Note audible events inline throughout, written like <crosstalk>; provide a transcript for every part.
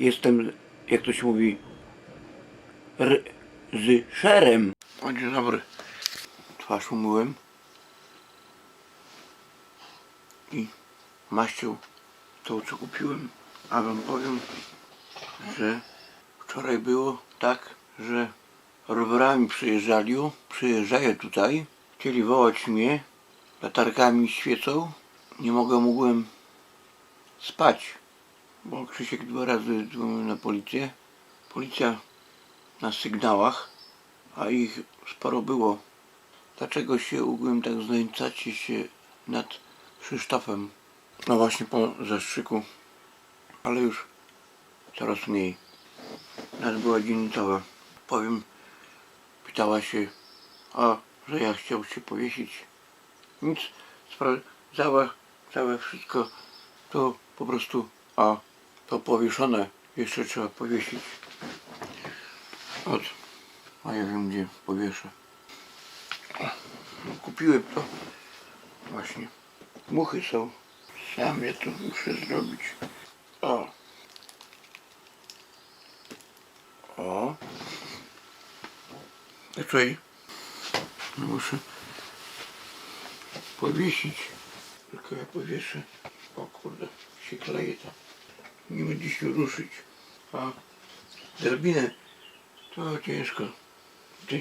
Jestem, jak to się mówi, r- z szerem. O, dzień dobry. Twarz umyłem. I maścią to, co kupiłem. A wam powiem, że wczoraj było tak, że rowerami przyjeżdżali, przyjeżdżają tutaj, chcieli wołać mnie, latarkami świecą. Nie mogę, mogłem spać, bo Krzysiek dwa razy dzwonił na policję. Policja na sygnałach, a ich sporo było. Dlaczego się ugłem tak znęcacie się nad Krzysztofem? No właśnie po zastrzyku, ale już coraz mniej. Nas była dzielnicowa. Powiem, pytała się, a że ja chciał się powiesić. Nic, sprawdzała całe wszystko, to po prostu, a to powieszone jeszcze trzeba powiesić. Od, a ja wiem gdzie powieszę. Kupiłem to właśnie. Muchy są. Sam ja to muszę zrobić. O. O. Tutaj muszę powiesić. Tylko ja powieszę. O kurde, się kleje to. Nie będzie się ruszyć. A drabinę to ciężko. Ty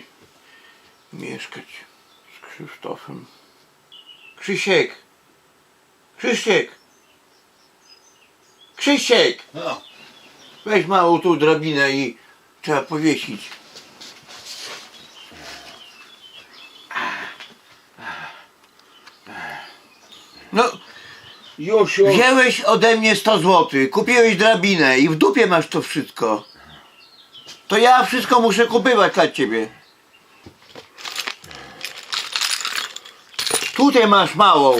mieszkać z Krzysztofem. Krzysiek! Krzysiek! Krzysiek! No, Weź małą tą drabinę i trzeba powiesić. Już. wziąłeś ode mnie 100 zł, kupiłeś drabinę i w dupie masz to wszystko. To ja wszystko muszę kupywać dla ciebie. Tutaj masz małą.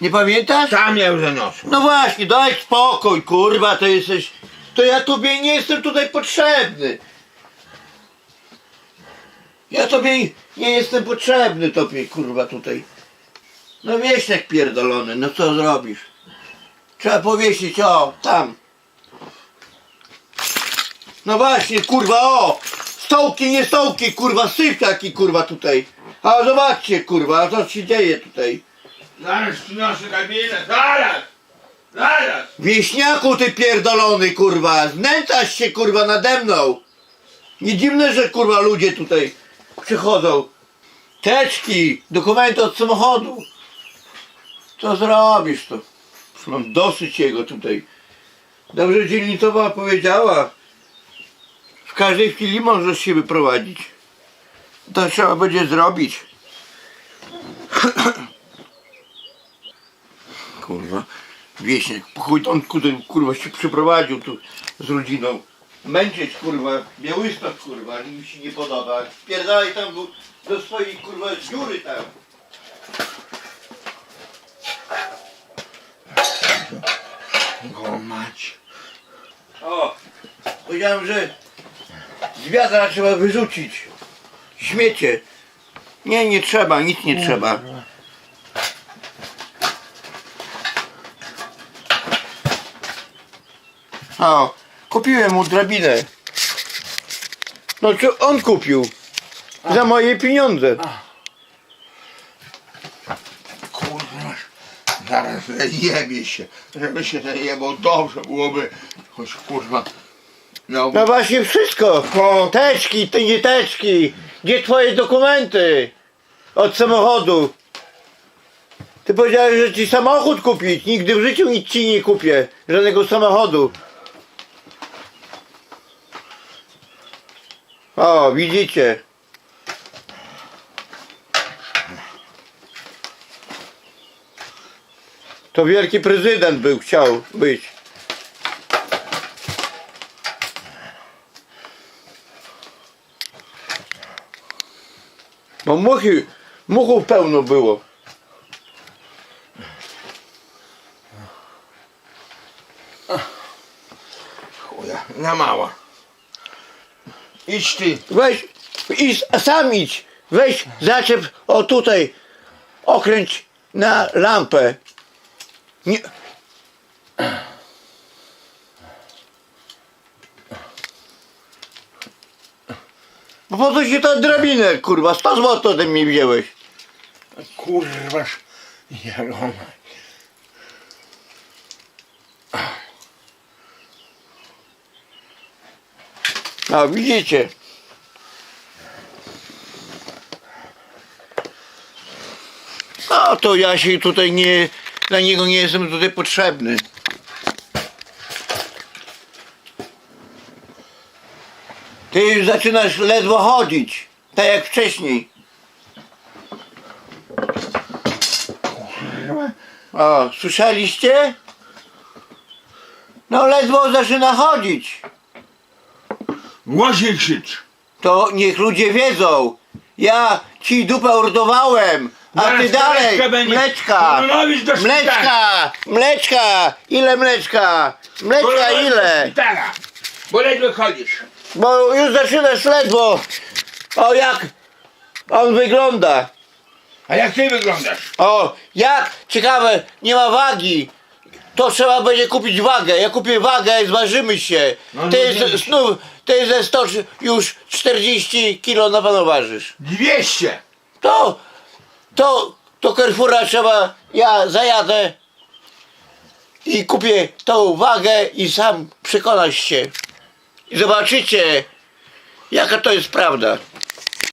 Nie pamiętasz? Sam ją zanoszę. No właśnie, daj spokój, kurwa, to jesteś... To ja tobie nie jestem tutaj potrzebny. Ja tobie nie jestem potrzebny tobie, kurwa, tutaj. No wieśniak pierdolony, no co zrobisz? Trzeba powiesić, o, tam. No właśnie, kurwa, o! Stołki, nie stołki, kurwa, syf taki, kurwa, tutaj. A zobaczcie, kurwa, co się dzieje tutaj. Zaraz przynoszę kabinę, zaraz! Zaraz! Wieśniaku ty pierdolony kurwa, znęcasz się kurwa nade mną. Nie dziwne, że kurwa ludzie tutaj przychodzą. Teczki, dokumenty od samochodu. Co zrobisz to? Mam dosyć jego tutaj. Dobrze dzielnicowa powiedziała. W każdej chwili możesz się wyprowadzić. To trzeba będzie zrobić. <clears throat> Kurwa, wieśniak, chuj on kudy, kurwa się przyprowadził tu z rodziną. Męczyć kurwa, Białystok kurwa, im się nie podoba. Spierdalaj tam do, do swojej kurwa dziury tam. Mać. O, powiedziałem, że z trzeba wyrzucić. Śmiecie. Nie, nie trzeba, nic nie trzeba. O, kupiłem mu drabinę. No co on kupił? Za moje pieniądze. Zaraz jebie się. Żeby się zajebał, dobrze byłoby. Choć kurwa, miał No właśnie wszystko. O. Teczki, ty nie teczki. Gdzie twoje dokumenty? Od samochodu. Ty powiedziałeś, że ci samochód kupić. Nigdy w życiu nic ci nie kupię. Żadnego samochodu. O, widzicie. To wielki prezydent był, chciał być. Bo muchy, muchów pełno było. chuja, na mała. Idź ty. Weź, idź, sam idź. Weź, zaczep, o tutaj, okręć na lampę. Nie. Bo po co ci ta drabinę, kurwa? 100 zł ty mi wzięłeś. Kurwa, jak ona... A widzicie? A to ja się tutaj nie dla niego nie jestem tutaj potrzebny. Ty już zaczynasz ledwo chodzić, tak jak wcześniej. O, słyszeliście? No ledwo zaczyna chodzić. Głośniej krzycz. To niech ludzie wiedzą. Ja ci dupę urdowałem, a Zaraz ty dalej będzie. mleczka, Koronowic do szpitala. mleczka, mleczka, ile mleczka, mleczka do ile, szpitala, Bo ledwo chodzisz. bo już zaczynasz ledwo. O jak on wygląda. A jak ty wyglądasz? O, jak ciekawe, nie ma wagi. To trzeba będzie kupić wagę. Ja kupię wagę, zważymy się. No, Ty, no, z- znów, ty ze 100 już 40 kilo na pewno ważysz. 200. To, to, to Carrefoura trzeba, ja zajadę i kupię tą wagę i sam przekonasz się. I zobaczycie, jaka to jest prawda.